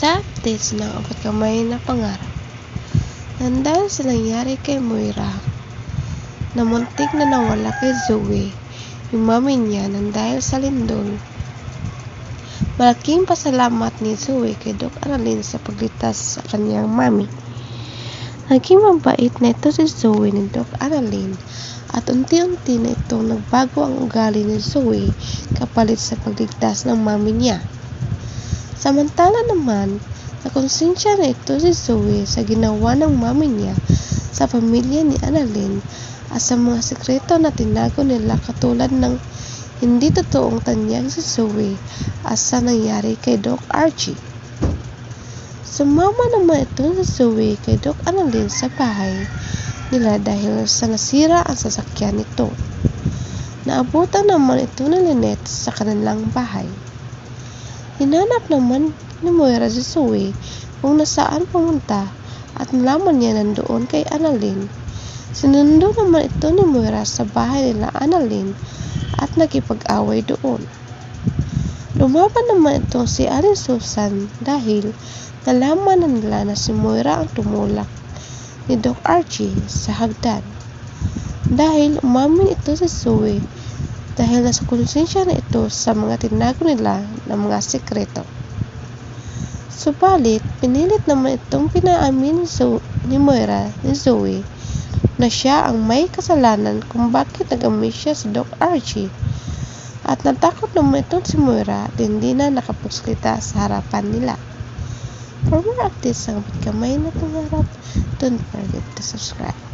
Updates ng apat kamay na pangarap, nang dahil sa nangyari kay Moira, na muntik na nawala kay Zoe, yung mami niya nang dahil sa lindol. Malaking pasalamat ni Zoe kay Doc Annalyn sa paglitas sa kanyang mami. Naging mabait na ito si Zoe ni Doc Annalyn at unti-unti na itong nagbago ang ugali ni Zoe kapalit sa pagligtas ng mami niya. Samantala naman, nakonsensya na ito si Zoe sa ginawa ng mami niya sa pamilya ni Annalyn at sa mga sekreto na tinago nila katulad ng hindi totoong tanyag si Zoe at sa nangyari kay Doc Archie. Sumama naman ito si Zoe kay Doc Annalyn sa bahay nila dahil sa nasira ang sasakyan nito. Naabutan naman ito ni Lynette sa kanilang bahay. Hinanap naman ni Moira si Zoe kung nasaan pumunta at nalaman niya nandoon kay Annalyn. Sinundo naman ito ni Moira sa bahay nila Annalyn at nakipag-away doon. Lumaban naman itong si Aling Susan dahil nalaman na nila na si Moira ang tumulak ni Doc Archie sa hagdan. Dahil umamin ito si Zoe dahil nasa konsensya na ito sa mga tinago nila ng mga sekreto. Subalit, pinilit naman itong pinaamin ni, Zo- ni Moira ni Zoe na siya ang may kasalanan kung bakit nag-amoy siya sa Doc Archie. At natakot naman itong si Moira at hindi na nakapagsalita sa harapan nila. For more updates sa kamay na pangarap, don't forget to subscribe.